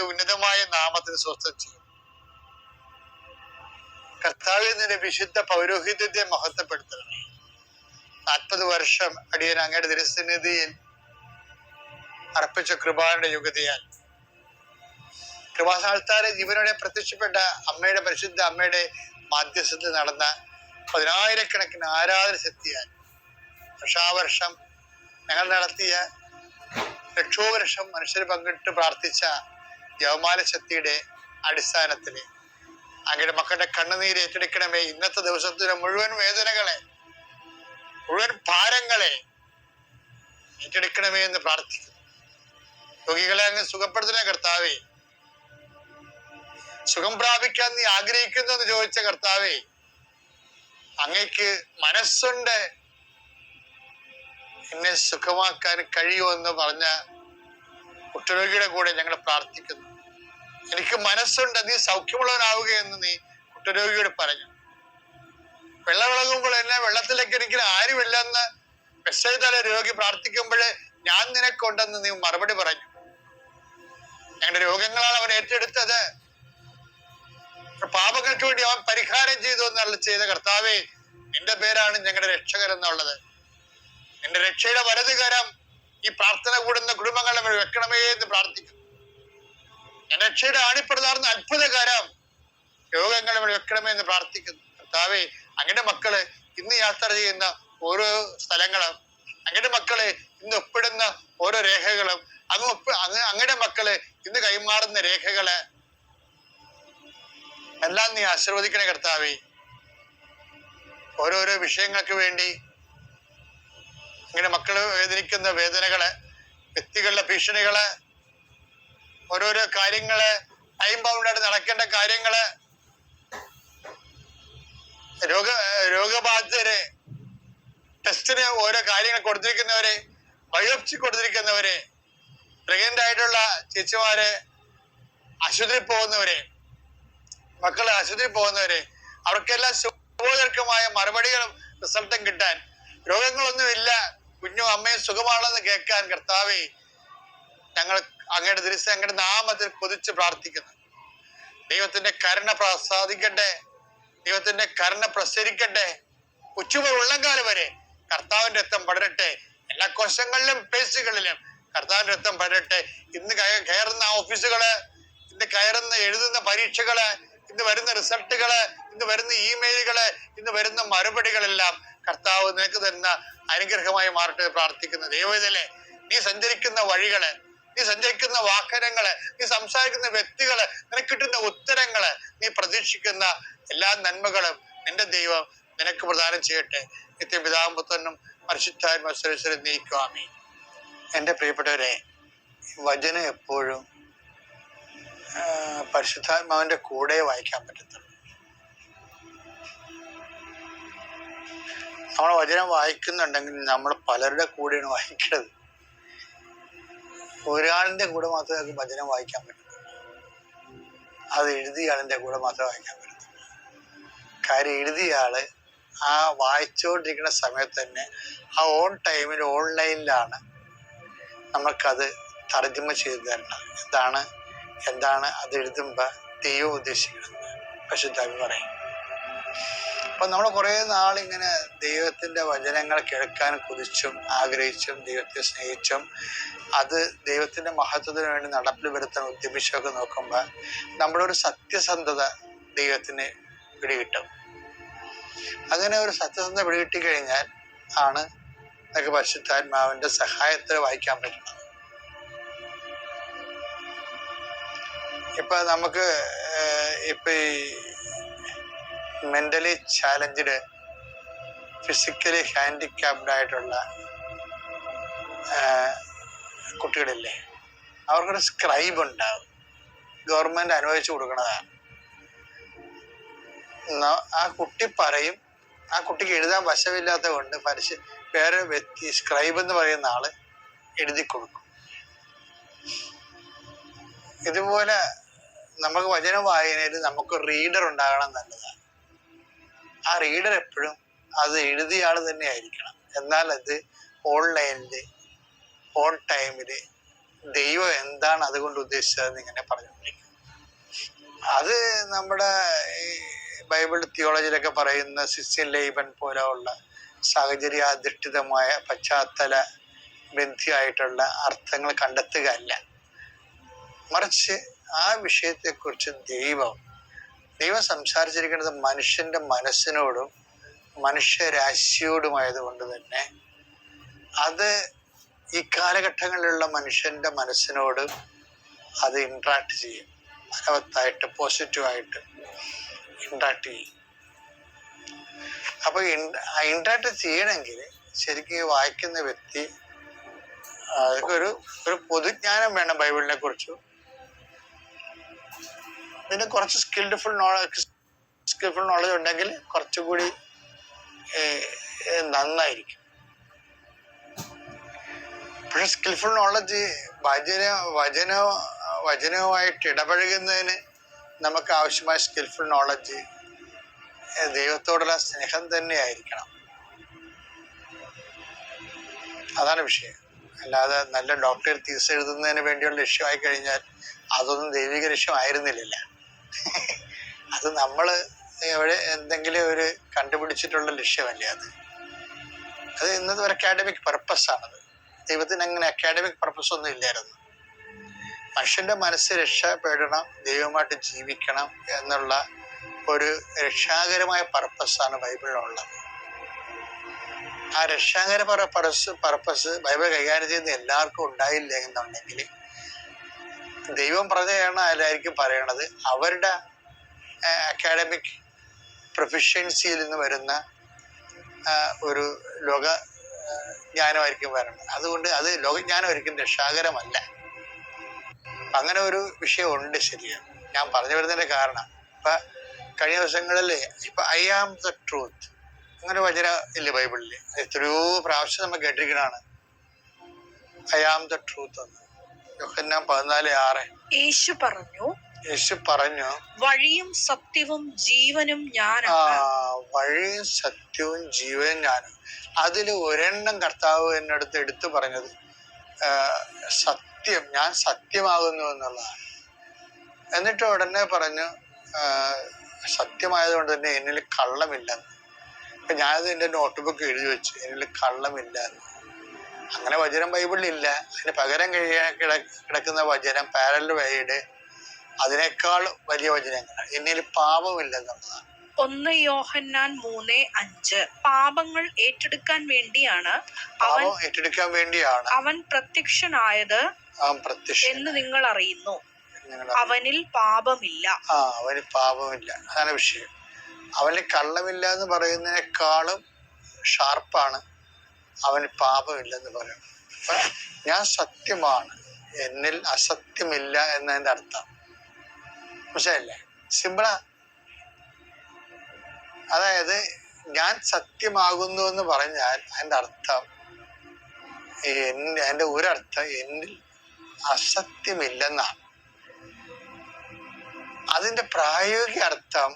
നിന്റെ ഉന്നതമായ നാമത്തിന് സ്വസ്ഥം ചെയ്യും കർത്താവിൽ നിന്റെ വിശുദ്ധ പൗരോഹിത്യത്തെ മഹത്വപ്പെടുത്തണം. നാൽപ്പത് വർഷം അടിയൻ അങ്ങയുടെ തിരുസന്നിധിയിൽ അർപ്പിച്ച കൃപാന്റെ യുഗതിയാൽ കൃപാസാൽത്താരെ ജീവനോടെ പ്രത്യക്ഷപ്പെട്ട അമ്മയുടെ പരിശുദ്ധ അമ്മയുടെ മാധ്യസ്ഥത്തിൽ നടന്ന പതിനായിരക്കണക്കിന് ആരാധന ശക്തിയാൽ വർഷാവർഷം ഞങ്ങൾ നടത്തിയ ലക്ഷോപലക്ഷം മനുഷ്യർ പങ്കിട്ട് പ്രാർത്ഥിച്ച ജവമാല ശക്തിയുടെ അടിസ്ഥാനത്തിൽ അങ്ങയുടെ മക്കളുടെ കണ്ണുനീര് ഏറ്റെടുക്കണമേ. ഇന്നത്തെ ദിവസത്തിലെ മുഴുവൻ വേദനകളെ മുഴുവൻ ഭാരങ്ങളെ ഏറ്റെടുക്കണമേ എന്ന് പ്രാർത്ഥിക്കുന്നു. രോഗികളെ അങ്ങ് സുഖപ്പെടുത്തുന്ന കർത്താവേ. സുഖം പ്രാപിക്കാൻ നീ ആഗ്രഹിക്കുന്നു എന്ന് ചോദിച്ച കർത്താവേ അങ്ങയ്ക്ക് മനസ്സുണ്ട്. എന്നെ സുഖമാക്കാൻ കഴിയുമെന്ന് പറഞ്ഞ കുട്ടരോഗിയുടെ കൂടെ ഞങ്ങൾ പ്രാർത്ഥിക്കുന്നു. എനിക്ക് മനസ്സുണ്ട് നീ സൗഖ്യമുള്ളവനാവുക എന്ന് നീ കുട്ടരോഗിയോട് പറഞ്ഞു. വെള്ളം ഇളകുമ്പോൾ എന്നെ വെള്ളത്തിലേക്ക് എനിക്ക് ആരുമില്ലെന്ന് മെസ്സേജ് രോഗി പ്രാർത്ഥിക്കുമ്പോൾ ഞാൻ നിനക്കുണ്ടെന്ന് നീ മറുപടി പറഞ്ഞു. ഞങ്ങളുടെ രോഗങ്ങളാണ് അവൻ ഏറ്റെടുത്തത്. പാപങ്ങൾക്ക് വേണ്ടി അവൻ പരിഹാരം ചെയ്തു എന്നുള്ള ചെയ്ത കർത്താവേ നിന്റെ പേരാണ് ഞങ്ങളുടെ രക്ഷകർ എന്നുള്ളത്. നിന്റെ രക്ഷയുടെ വലതുകരം ഈ പ്രാർത്ഥന കൂടുന്ന കുടുംബങ്ങളെ വെക്കണമേ എന്ന് പ്രാർത്ഥിക്കുന്നു. രക്ഷയുടെ ആണിപ്പെടുതാർന്ന അത്ഭുതകരം വെക്കണമേ എന്ന് പ്രാർത്ഥിക്കുന്നു. കർത്താവേ അങ്ങയുടെ മക്കൾ ഇന്ന് യാത്ര ചെയ്യുന്ന ഓരോ സ്ഥലങ്ങളും അങ്ങയുടെ മക്കളെ ഇന്ന് ഒപ്പിടുന്ന ഓരോ രേഖകളും അങ്ങ് ഒപ്പ് അങ്ങ് അങ്ങയുടെ മക്കൾ ഇന്ന് കൈമാറുന്ന രേഖകൾ എല്ലാം നീ ആശീർവദിക്കണ കർത്താവേ. ഓരോരോ വിഷയങ്ങൾക്ക് വേണ്ടി അങ്ങനെ മക്കൾ വേദനിക്കുന്ന വേദനകൾ വ്യക്തികളുടെ ഭീഷണികൾ ഓരോരോ കാര്യങ്ങൾ ടൈം ബൗണ്ടായിട്ട് നടക്കേണ്ട കാര്യങ്ങൾ. രോഗ രോഗബാധിതരെ ടെസ്റ്റിന് ഓരോ കാര്യങ്ങൾ കൊടുത്തിരിക്കുന്നവരെ ബയോപ്സി കൊടുത്തിരിക്കുന്നവരെ പ്രഗ്നന്റ് ആയിട്ടുള്ള ചേച്ചിമാരെ ആശുപത്രി പോകുന്നവരെ മക്കൾ ആശുപത്രി പോകുന്നവരെ അവർക്കെല്ലാം സുഖോദർക്കമായ മറുപടികളും റിസൾട്ടും കിട്ടാൻ രോഗങ്ങളൊന്നുമില്ല കുഞ്ഞും അമ്മയും സുഖമാണെന്ന് കേൾക്കാൻ കർത്താവേ ഞങ്ങൾ അങ്ങയുടെ ദൃശ്യം അങ്ങയുടെ നാമത്തിൽ കൊതിച്ച് പ്രാർത്ഥിക്കുന്നു. ദൈവത്തിന്റെ കരുണ പ്രസാദിക്കട്ടെ. ദൈവത്തിന്റെ കരുണ പ്രസരിക്കട്ടെ. ഉച്ചുമ ഉള്ളംകാലം വരെ കർത്താവിന്റെ രക്തം പടരട്ടെ. എല്ലാ കോശങ്ങളിലും പേശുകളിലും കർത്താവിന്റെ രക്തം പടരട്ടെ. ഇന്ന് കയറുന്ന ഓഫീസുകൾ ഇന്ന് കയറുന്ന എഴുതുന്ന പരീക്ഷകൾ ഇന്ന് വരുന്ന റിസൾട്ടുകൾ ഇന്ന് വരുന്ന ഇമെയിലുകൾ ഇന്ന് വരുന്ന മറുപടികളെല്ലാം കർത്താവ് നിനക്ക് തരുന്ന അനുഗ്രഹമായി മാറട്ടെ പ്രാർത്ഥിക്കുന്ന. ദൈവത്തിലെ നീ സഞ്ചരിക്കുന്ന വഴികൾ നീ സഞ്ചരിക്കുന്ന വാഹനങ്ങൾ നീ സംസാരിക്കുന്ന വ്യക്തികൾ നിനക്ക് കിട്ടുന്ന ഉത്തരങ്ങൾ നീ പ്രതീക്ഷിക്കുന്ന എല്ലാ നന്മകളും നിന്റെ ദൈവം നിനക്ക് പ്രദാനം ചെയ്യട്ടെ. നിത്യപിതാവും പുത്രനും പരിശുദ്ധാത്മ മത്സരം നീക്കുവാമി എന്റെ പ്രിയപ്പെട്ടവരെ വചനം എപ്പോഴും പരിശുദ്ധാത്മാവിന്റെ കൂടെ വായിക്കാൻ പറ്റത്തുള്ളൂ. നമ്മൾ വചനം വായിക്കുന്നുണ്ടെങ്കിൽ നമ്മൾ പലരുടെ കൂടെയാണ് വായിക്കുന്നത് ഒരാളിന്റെ കൂടെ മാത്രമേ അത് ഭജന വായിക്കാൻ പറ്റുള്ളൂ അത് എഴുതിയ ആളിന്റെ കൂടെ മാത്രമേ വായിക്കാൻ പറ്റുള്ളൂ കാര്യം എഴുതിയ ആൾ ആ വായിച്ചുകൊണ്ടിരിക്കുന്ന സമയത്ത് തന്നെ ആ ഓൺ ടൈമിൽ ഓൺലൈനിലാണ് നമുക്കത് തർജമ ചെയ്തു തരണം എന്താണ്? എന്താണ് അത് എഴുതുമ്പോൾ ദൈവം ഉദ്ദേശിക്കുന്നത്? പക്ഷെ പശുദ്ധാമി പറയും. അപ്പൊ നമ്മൾ കുറെ ഇങ്ങനെ ദൈവത്തിന്റെ വചനങ്ങൾ കേൾക്കാൻ കുതിച്ചും ആഗ്രഹിച്ചും ദൈവത്തെ സ്നേഹിച്ചും അത് ദൈവത്തിന്റെ മഹത്വത്തിന് വേണ്ടി നടപ്പിൽ വരുത്താൻ ഉദ്യമിച്ചൊക്കെ നോക്കുമ്പോൾ നമ്മുടെ ഒരു സത്യസന്ധത ദൈവത്തിന് പിടികിട്ടും. അങ്ങനെ ഒരു സത്യസന്ധത പിടികിട്ടി കഴിഞ്ഞാൽ ആണ് നമുക്ക് പരിശുദ്ധാത്മാവിന്റെ സഹായത്തെ വായിക്കാൻ പറ്റുന്നത്. ഇപ്പൊ നമുക്ക് ഇപ്പൊ ഈ മെന്റലി ചാലഞ്ച്ഡ് ഫിസിക്കലി ഹാൻഡിക്യാപ്ഡ് ആയിട്ടുള്ള കുട്ടികളില്ലേ? അവർക്കൊരു സ്ക്രൈബ് ഉണ്ടാവും. ഗവൺമെന്റ് അനുവദിച്ചു കൊടുക്കുന്നതാണ്. ആ കുട്ടി പറയും ആ കുട്ടിക്ക് എഴുതാൻ വശമില്ലാത്ത കൊണ്ട് പരിശ വേറെ വ്യക്തി സ്ക്രൈബ് എന്ന് പറയുന്ന ആൾ എഴുതി കൊടുക്കും. ഇതുപോലെ നമുക്ക് വചന വായനയിൽ നമുക്ക് റീഡർ ഉണ്ടാകണം നല്ലതാണ്. ആ റീഡർ എപ്പോഴും അത് എഴുതിയ ആൾ തന്നെ ആയിരിക്കണം. എന്നാൽ അത് ഓൺലൈനിൽ ഓൺ ടൈമിൽ ദൈവം എന്താണ് അതുകൊണ്ട് ഉദ്ദേശിച്ചതെന്ന് ഇങ്ങനെ പറഞ്ഞുകൊണ്ടിരിക്കും അത് നമ്മുടെ ബൈബിൾ തിയോളജിയിലൊക്കെ പറയുന്ന സിസ്യൻ ലൈബൻ പോലെയുള്ള സാഹചര്യാധിഷ്ഠിതമായ പശ്ചാത്തല ബന്ധിയായിട്ടുള്ള അർത്ഥങ്ങൾ കണ്ടെത്തുക അല്ല മറിച്ച് ആ വിഷയത്തെക്കുറിച്ച് ദൈവം ദൈവം സംസാരിച്ചിരിക്കുന്നത് മനുഷ്യന്റെ മനസ്സിനോടും മനുഷ്യരാശിയോടുമായതുകൊണ്ട് തന്നെ അത് ഈ കാലഘട്ടങ്ങളിലുള്ള മനുഷ്യന്റെ മനസ്സിനോട് അത് ഇൻട്രാക്ട് ചെയ്യും. ഫലവത്തായിട്ട് പോസിറ്റീവായിട്ട് ഇൻട്രാക്ട് ചെയ്യും. അപ്പൊ ഇൻട്രാക്ട് ചെയ്യണമെങ്കിൽ ശരിക്കും വായിക്കുന്ന വ്യക്തി അതൊക്കെ ഒരു ഒരു പൊതുജ്ഞാനം വേണം ബൈബിളിനെ കുറിച്ച് പിന്നെ കുറച്ച് സ്കിൽഡ്ഫുൾ നോളജ് സ്കിൽഫുൾ നോളജ് ഉണ്ടെങ്കിൽ കുറച്ചുകൂടി നന്നായിരിക്കും. പക്ഷെ സ്കിൽഫുൾ നോളജ് വചന വചന വചനവുമായിട്ട് ഇടപഴകുന്നതിന് നമുക്ക് ആവശ്യമായ സ്കിൽഫുൾ നോളജ് ദൈവത്തോടുള്ള സ്നേഹം തന്നെ ആയിരിക്കണം അതാണ് വിഷയം. അല്ലാതെ നല്ല ഡോക്ടർ തീസ് എഴുതുന്നതിന് വേണ്ടിയുള്ള ലക്ഷ്യമായി കഴിഞ്ഞാൽ അതൊന്നും ദൈവിക ലക്ഷ്യമായിരുന്നില്ല അത് നമ്മൾ എവിടെ എന്തെങ്കിലും ഒരു കണ്ടുപിടിച്ചിട്ടുള്ള ലക്ഷ്യമല്ലേ അത്? അത് ഇന്നത്തെ ഒരു അക്കാഡമിക് പർപ്പസ് ആണത്. ദൈവത്തിന് അങ്ങനെ അക്കാഡമിക് പർപ്പസ് ഒന്നും ഇല്ലായിരുന്നു. മനുഷ്യന്റെ മനസ്സ് രക്ഷപ്പെടണം ദൈവമായിട്ട് ജീവിക്കണം എന്നുള്ള ഒരു രക്ഷാകരമായ പർപ്പസാണ് ബൈബിളിലുള്ളത് ആ രക്ഷാകര പർപ്പസ് പർപ്പസ് ബൈബിൾ കൈകാര്യം ചെയ്യുന്ന എല്ലാവർക്കും ഉണ്ടായില്ല എന്നുണ്ടെങ്കിൽ ദൈവം പറഞ്ഞതാണ് അതിലായിരിക്കും പറയണത്. അവരുടെ അക്കാഡമിക് പ്രൊഫിഷ്യൻസിയിൽ നിന്ന് വരുന്ന ഒരു ലോക ജ്ഞാനമായിരിക്കും വരണം അതുകൊണ്ട് അത് ലോകജ്ഞാനം ഒരിക്കലും രക്ഷാകരമല്ല. അങ്ങനെ ഒരു വിഷയമുണ്ട് ശരിയാണ് ഞാൻ പറഞ്ഞു വരുന്നതിന്റെ കാരണം ഇപ്പൊ കഴിഞ്ഞ ദിവസങ്ങളിൽ ഇപ്പൊ ഐ ആം ദ ട്രൂത്ത് അങ്ങനെ വചന ഇല്ല ബൈബിളിൽ എത്രയോ പ്രാവശ്യം നമ്മൾ കേട്ടിരിക്കണാണ് ഐ ആം ദ ട്രൂത്ത് എന്ന്. യോഹന്നാൻ പതിനാല് ആറ്. യേശു പറഞ്ഞു യേശു പറഞ്ഞു വഴിയും സത്യവും ജീവനും ആ വഴിയും സത്യവും ജീവനും ഞാനും അതിൽ ഒരെണ്ണം കർത്താവ് എന്നടുത്ത് എടുത്തു പറഞ്ഞത് സത്യം ഞാൻ സത്യമാകുന്നു എന്നുള്ളതാണ്. എന്നിട്ട് ഉടനെ പറഞ്ഞു സത്യമായതുകൊണ്ട് തന്നെ എന്നിൽ കള്ളമില്ലെന്ന്. ഞാനത് എന്റെ നോട്ട് ബുക്ക് എഴുതി വെച്ചു എന്നിൽ കള്ളമില്ല എന്ന് അങ്ങനെ വചനം ബൈബിളിൽ ഇല്ല. അതിന് പകരം കഴിയാ കിട- കിടക്കുന്ന വചനം പാരൽ വൈഡ് അതിനേക്കാൾ വലിയ വചനങ്ങൾ എന്നിൽ പാപമില്ലെന്നുള്ളതാണ് ഒന്ന് യോഹന്നാൻ മൂന്ന് അഞ്ച്. പാപങ്ങൾ ഏറ്റെടുക്കാൻ വേണ്ടിയാണ് അവൻ പാപം ഏറ്റെടുക്കാൻ വേണ്ടിയാണ് അവൻ പ്രത്യക്ഷനായത് എന്ന് നിങ്ങൾ അറിയുന്നു. അവനിൽ പാപമില്ല. ആ അവന് പാപമില്ല. അതാണ് വിഷയം. അവന് കള്ളമില്ല എന്ന് പറയുന്നതിനേക്കാളും ഷാർപ്പാണ് അവന് പാപമില്ലെന്ന് പറയും. അപ്പൊ ഞാൻ സത്യമാണ്. എന്നിൽ അസത്യമില്ല എന്നതിന്റെ അർത്ഥം. മനസ്സിലല്ലേ സിമ്പിളാ അതായത് ഞാൻ സത്യമാകുന്നു എന്ന് പറഞ്ഞാൽ അതിന്റെ അർത്ഥം എന്റെ ഒരർത്ഥം എന്നിൽ അസത്യമില്ലെന്നാണ്. അതിന്റെ പ്രായോഗിക അർത്ഥം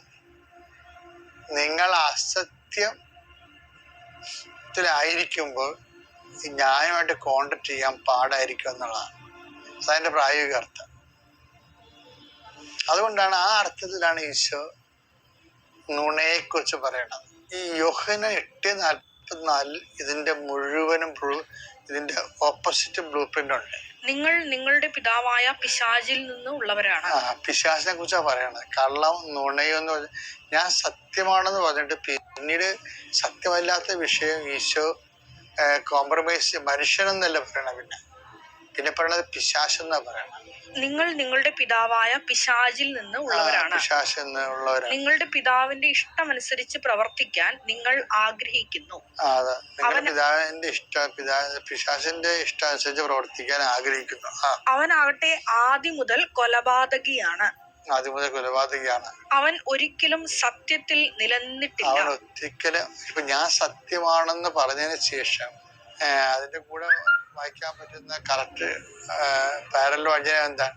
നിങ്ങൾ അസത്യത്തിലായിരിക്കുമ്പോൾ ഈ ന്യായമായിട്ട് കോണ്ടാക്ട് ചെയ്യാൻ പാടായിരിക്കും എന്നുള്ളതാണ്. അതതിന്റെ പ്രായോഗിക അർത്ഥം. അതുകൊണ്ടാണ് ആ അർത്ഥത്തിലാണ് ഈശോ നുണയെ കുറിച്ച് പറയണത്. ഈ യോഹന എട്ട് നാൽപ്പത്തിനാലിൽ ഇതിന്റെ മുഴുവനും ഇതിന്റെ ഓപ്പോസിറ്റ് ബ്ലൂ പ്രിന്റ് ഉണ്ട്. നിങ്ങൾ നിങ്ങളുടെ പിതാവായ പിശാചിൽ നിന്ന് ഉള്ളവരാണ്. ആ കുറിച്ചാണ് കുറിച്ചാ പറയണത്. കള്ളം നുണയും എന്ന് പറഞ്ഞ ഞാൻ സത്യമാണെന്ന് പറഞ്ഞിട്ട് പിന്നീട് സത്യമല്ലാത്ത വിഷയം ഈശോ കോംപ്രമൈസ് മനുഷ്യനെന്നല്ല പറയണ പിന്നെ. പിന്നെ പറയണത് പിശാശ് എന്നാ പറയണത്. നിങ്ങൾ നിങ്ങളുടെ പിതാവായ പിശാചിൽ നിന്ന് ഉള്ളവരാണ്. പിശാശ് എന്നുള്ളവരാണ് നിങ്ങളുടെ പിതാവിന്റെ ഇഷ്ടമനുസരിച്ച് പ്രവർത്തിക്കാൻ നിങ്ങൾ ആഗ്രഹിക്കുന്നു. പിതാവിന്റെ ഇഷ്ടം പിശാശിന്റെ ഇഷ്ടം അനുസരിച്ച് പ്രവർത്തിക്കാൻ ആഗ്രഹിക്കുന്നു. അവനാകട്ടെ ആദ്യം മുതൽ കൊലപാതകിയാണ്. ആദ്യം മുതൽ കൊലപാതകയാണ്. അവൻ ഒരിക്കലും സത്യത്തിൽ നിലനിന്നിട്ടില്ല. അവൻ ഒരിക്കലും ഇപ്പൊ ഞാൻ സത്യമാണെന്ന് പറഞ്ഞതിന് ശേഷം അതിന്റെ കൂടെ വായിക്കാൻ പറ്റുന്ന കറക്റ്റ് പാരൽ വചനം എന്താ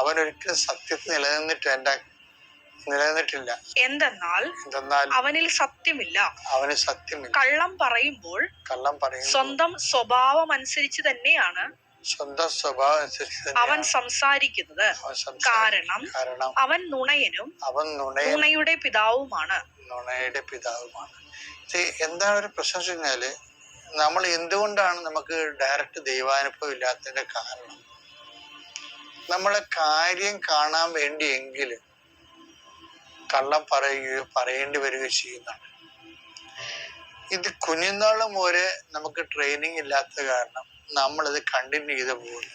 അവൻ ഒരിക്കലും സത്യത്തിൽ നിലനിന്നിട്ട് എന്റെ നിലനിന്നിട്ടില്ല. എന്തെന്നാൽ എന്തെന്നാൽ അവനിൽ സത്യമില്ല. അവന് സത്യമില്ല. കള്ളം പറയുമ്പോൾ കള്ളം പറയും സ്വന്തം സ്വഭാവം അനുസരിച്ച് തന്നെയാണ് അവൻ സംസാരിക്കുന്നത്. കാരണം കാരണം അവൻ നുണയനും അവൻ നുണയുടെ പിതാവുമാണ്. നുണയുടെ പിതാവുമാണ്. എന്താണ് ഒരു പ്രശ്നം വെച്ച് കഴിഞ്ഞാൽ നമ്മൾ എന്തുകൊണ്ടാണ് നമുക്ക് ഡയറക്റ്റ് ദൈവാനുഭവം ഇല്ലാത്തതിന്റെ കാരണം? നമ്മളെ കാര്യം കാണാൻ വേണ്ടിയെങ്കിൽ കള്ളം പറയുകയോ പറയേണ്ടി വരികയോ ചെയ്യുന്നുണ്ട്. ഇത് കുഞ്ഞുനാളും വരെ നമുക്ക് ട്രെയിനിങ് ഇല്ലാത്ത കാരണം നമ്മളിത് കണ്ടിന്യൂ ചെയ്ത് പോകുന്നു